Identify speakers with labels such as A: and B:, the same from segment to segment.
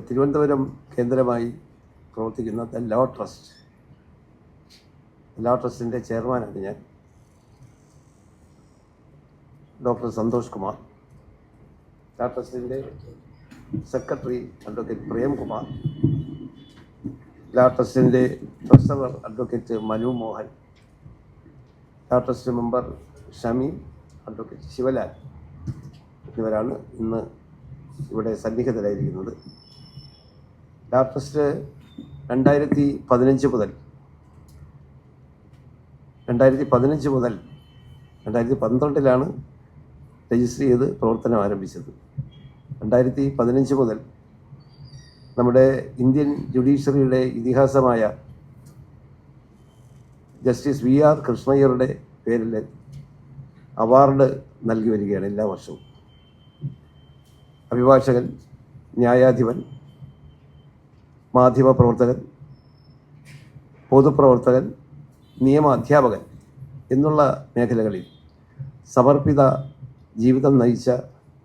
A: തിരുവനന്തപുരം കേന്ദ്രമായി പ്രവർത്തിക്കുന്ന the law trust. Law ട്രസ്റ്റിന്റെ ചെയർമാനാണ് ഞാൻ. ഡോക്ടർ സന്തോഷ് കുമാർ. ലോ ട്രസ്റ്റിന്റെ സെക്രട്ടറി അഡ്വക്കേറ്റ് പ്രേംകുമാർ ലോ ട്രസ്റ്റിന്റെ treasurer advocate Manu Mohan. Law trust member Shami advocate Sivalal. എന്നിവരാണ് ഇന്ന് ഇവിടെ സന്നിഹിതരായിരിക്കുന്നത്. ട്രസ്റ്റ് രണ്ടായിരത്തി പതിനഞ്ച് മുതൽ. രണ്ടായിരത്തി പതിനഞ്ച് മുതൽ രണ്ടായിരത്തി പന്ത്രണ്ടിലാണ് രജിസ്റ്റർ ചെയ്ത് പ്രവർത്തനം ആരംഭിച്ചത്. രണ്ടായിരത്തി പതിനഞ്ച് മുതൽ നമ്മുടെ ഇന്ത്യൻ ജുഡീഷ്യറിയുടെ ഇതിഹാസമായ ജസ്റ്റിസ് വി ആർ കൃഷ്ണയ്യരുടെ പേരിൽ അവാർഡ് നൽകി വരികയാണ് എല്ലാ വർഷവും. അഭിഭാഷകൻ ന്യായാധിപൻ മാധ്യമപ്രവർത്തകൻ പൊതുപ്രവർത്തകൻ നിയമ അധ്യാപകൻ എന്നുള്ള മേഖലകളിൽ സമർപ്പിത ജീവിതം നയിച്ച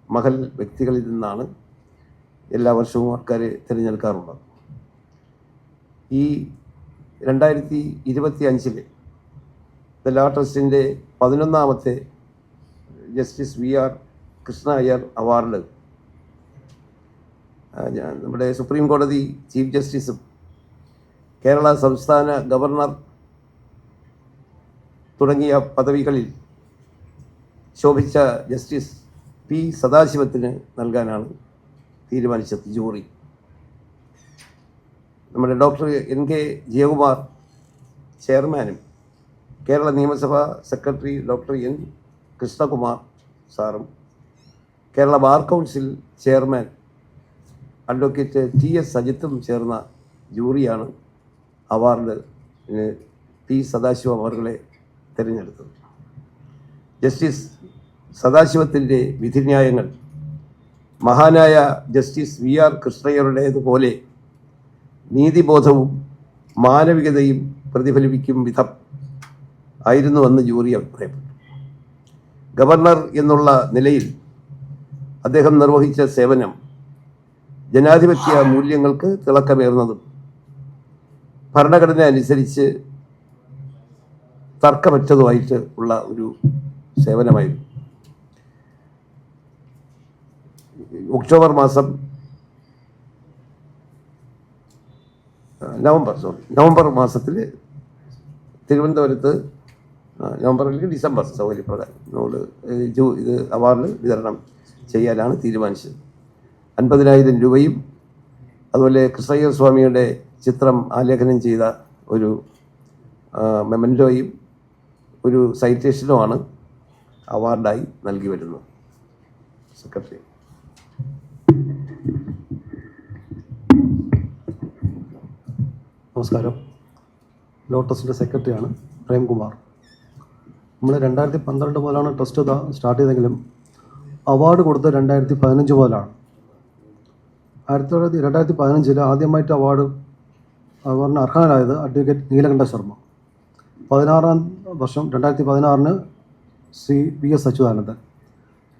A: മഹൽ വ്യക്തികളിൽ നിന്നാണ് എല്ലാ വർഷവും ആൾക്കാർ തിരഞ്ഞെടുക്കാറുള്ളത്. ഈ രണ്ടായിരത്തി ഇരുപത്തി അഞ്ചിലെ ദ ലാ ട്രസ്റ്റിന്റെ പതിനൊന്നാമത്തെ justice V R Krishna Iyer award നമ്മുടെ സുപ്രീം കോടതി ചീഫ് ജസ്റ്റിസും കേരള സംസ്ഥാന ഗവർണർ തുടങ്ങിയ പദവികളിൽ ശോഭിച്ച ജസ്റ്റിസ് പി സദാശിവത്തിന് നൽകാനാണ് തീരുമാനിച്ചത് ജൂറി. നമ്മുടെ ഡോക്ടർ എൻ കെ ജയകുമാർ ചെയർമാനും കേരള നിയമസഭാ സെക്രട്ടറി ഡോക്ടർ എൻ കൃഷ്ണകുമാർ സാറും Kerala bar council chairman advocate T S സജിത്തും ചേർന്ന ജൂറിയാണ് അവാർഡ് പി സദാശിവം അവർകളെ തിരഞ്ഞെടുത്തത്. ജസ്റ്റിസ് സദാശിവത്തിന്റെ വിധിന്യായങ്ങൾ മഹാനായ ജസ്റ്റിസ് വി ആർ കൃഷ്ണയ്യരുടേതുപോലെ നീതിബോധവും മാനവികതയും പ്രതിഫലിപ്പിക്കും വിധം ആയിരുന്നുവെന്ന് ജൂറി അഭിപ്രായപ്പെട്ടു ഗവർണർ എന്നുള്ള നിലയിൽ അദ്ദേഹം നിർവഹിച്ച സേവനം ജനാധിപത്യ മൂല്യങ്ങൾക്ക് തിളക്കമേറുന്നതും ഭരണഘടന അനുസരിച്ച് തർക്കമറ്റതുമായിട്ട് ഉള്ള ഒരു സേവനമായിരുന്നു. ഒക്ടോബർ മാസം നവംബർ സോറി നവംബർ മാസത്തിൽ തിരുവനന്തപുരത്ത് നവംബർ അല്ലെങ്കിൽ ഡിസംബർ സൗകര്യപ്രകാരം. നമ്മൾ ഇത് അവാർഡ് വിതരണം ചെയ്യാനാണ് തീരുമാനിച്ചത്. അൻപതിനായിരം രൂപയും അതുപോലെ കൃഷ്ണയ്യർ സ്വാമിയുടെ ചിത്രം ആലേഖനം ചെയ്ത ഒരു മെമന്റോയും ഒരു സൈറ്റേഷനുമാണ് അവാർഡായി നൽകി വരുന്നത്. സെക്രട്ടറി.
B: നമസ്കാരം. ലോട്ടസിന്റെ സെക്രട്ടറിയാണ് പ്രേംകുമാർ. നമ്മൾ രണ്ടായിരത്തി പന്ത്രണ്ട് മുതലാണ് ട്രസ്റ്റ് സ്റ്റാർട്ട് ചെയ്തെങ്കിലും അവാർഡ് കൊടുത്ത് രണ്ടായിരത്തി പതിനഞ്ച് മുതലാണ്. ആയിരത്തി തൊള്ളായിരത്തി രണ്ടായിരത്തി പതിനഞ്ചിൽ ആദ്യമായിട്ട് അവാർഡ് അവാർഡിന് അർഹനായത് അഡ്വക്കേറ്റ് നീലകണ്ഠ ശർമ്മ. പതിനാറാം വർഷം രണ്ടായിരത്തി പതിനാറിന് സി വി എസ് അച്യുതാനന്ദൻ.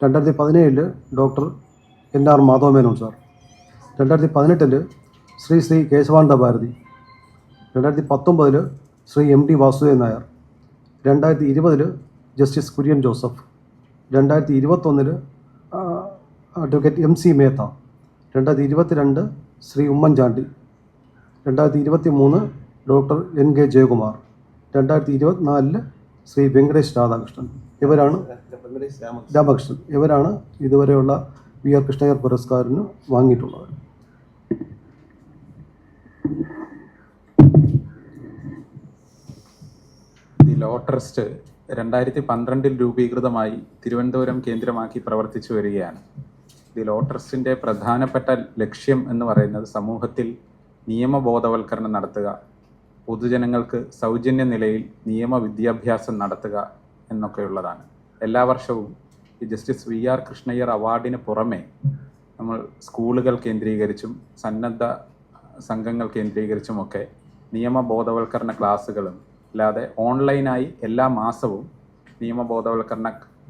B: രണ്ടായിരത്തി പതിനേഴിൽ doctor N R Madhavamenon sir രണ്ടായിരത്തി പതിനെട്ടിൽ ശ്രീ ശ്രീ കേശവാനന്ദ ഭാരതി. രണ്ടായിരത്തി പത്തൊമ്പതിൽ ശ്രീ എം ടി വാസുദേവൻ നായർ. രണ്ടായിരത്തി ഇരുപതിൽ ജസ്റ്റിസ് കുര്യൻ ജോസഫ്. രണ്ടായിരത്തി ഇരുപത്തൊന്നിൽ അഡ്വക്കേറ്റ് എം സി മേത്ത. രണ്ടായിരത്തി ഇരുപത്തിരണ്ട് ശ്രീ ഉമ്മൻചാണ്ടി രണ്ടായിരത്തി ഇരുപത്തി മൂന്ന് ഡോക്ടർ എൻ കെ ജയകുമാർ രണ്ടായിരത്തി ഇരുപത്തിനാലിൽ ശ്രീ വെങ്കടേഷ് രാധാകൃഷ്ണൻ ഇവരാണ് രാമകൃഷ്ണൻ ഇവരാണ് ഇതുവരെയുള്ള വി ആർ കൃഷ്ണയർ പുരസ്കാരന് വാങ്ങിയിട്ടുള്ളത്.
C: ദി ലോ ട്രസ്റ്റ് രണ്ടായിരത്തി പന്ത്രണ്ടിൽ രൂപീകൃതമായി തിരുവനന്തപുരം കേന്ദ്രമാക്കി പ്രവർത്തിച്ചു വരികയാണ്. ദി ലോട്ടർസിന്റെ പ്രധാനപ്പെട്ട ലക്ഷ്യം എന്ന് പറയുന്നത് സമൂഹത്തിൽ നിയമബോധവൽക്കരണം നടത്തുക പൊതുജനങ്ങൾക്ക് സൗജന്യ നിലയിൽ നിയമ വിദ്യാഭ്യാസം നടത്തുക എന്നൊക്കെയുള്ളതാണ്. എല്ലാ വർഷവും ഈ ജസ്റ്റിസ് വി ആർ കൃഷ്ണയ്യർ അവാർഡിന് പുറമെ നമ്മൾ സ്കൂളുകൾ കേന്ദ്രീകരിച്ചും സന്നദ്ധ സംഘങ്ങൾ കേന്ദ്രീകരിച്ചുമൊക്കെ നിയമബോധവൽക്കരണ ക്ലാസ്സുകളും അല്ലാതെ ഓൺലൈനായി എല്ലാ മാസവും നിയമബോധവൽക്കരണ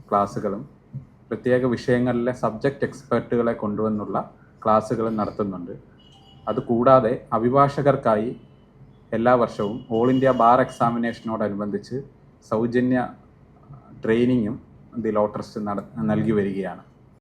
C: ക്ലാസ്സുകളും പ്രത്യേക വിഷയങ്ങളിലെ സബ്ജക്റ്റ് എക്സ്പെർട്ടുകളെ കൊണ്ടുവന്നുള്ള ക്ലാസ്സുകൾ നടത്തുന്നുണ്ട്. അതുകൂടാതെ അഭിഭാഷകർക്കായി എല്ലാ വർഷവും ഓൾ ഇന്ത്യ ബാർ എക്സാമിനേഷനോടനുബന്ധിച്ച് സൗജന്യ ട്രെയിനിങ്ങും ദി ലോ ട്രസ്റ്റ് നട നൽകി വരികയാണ്.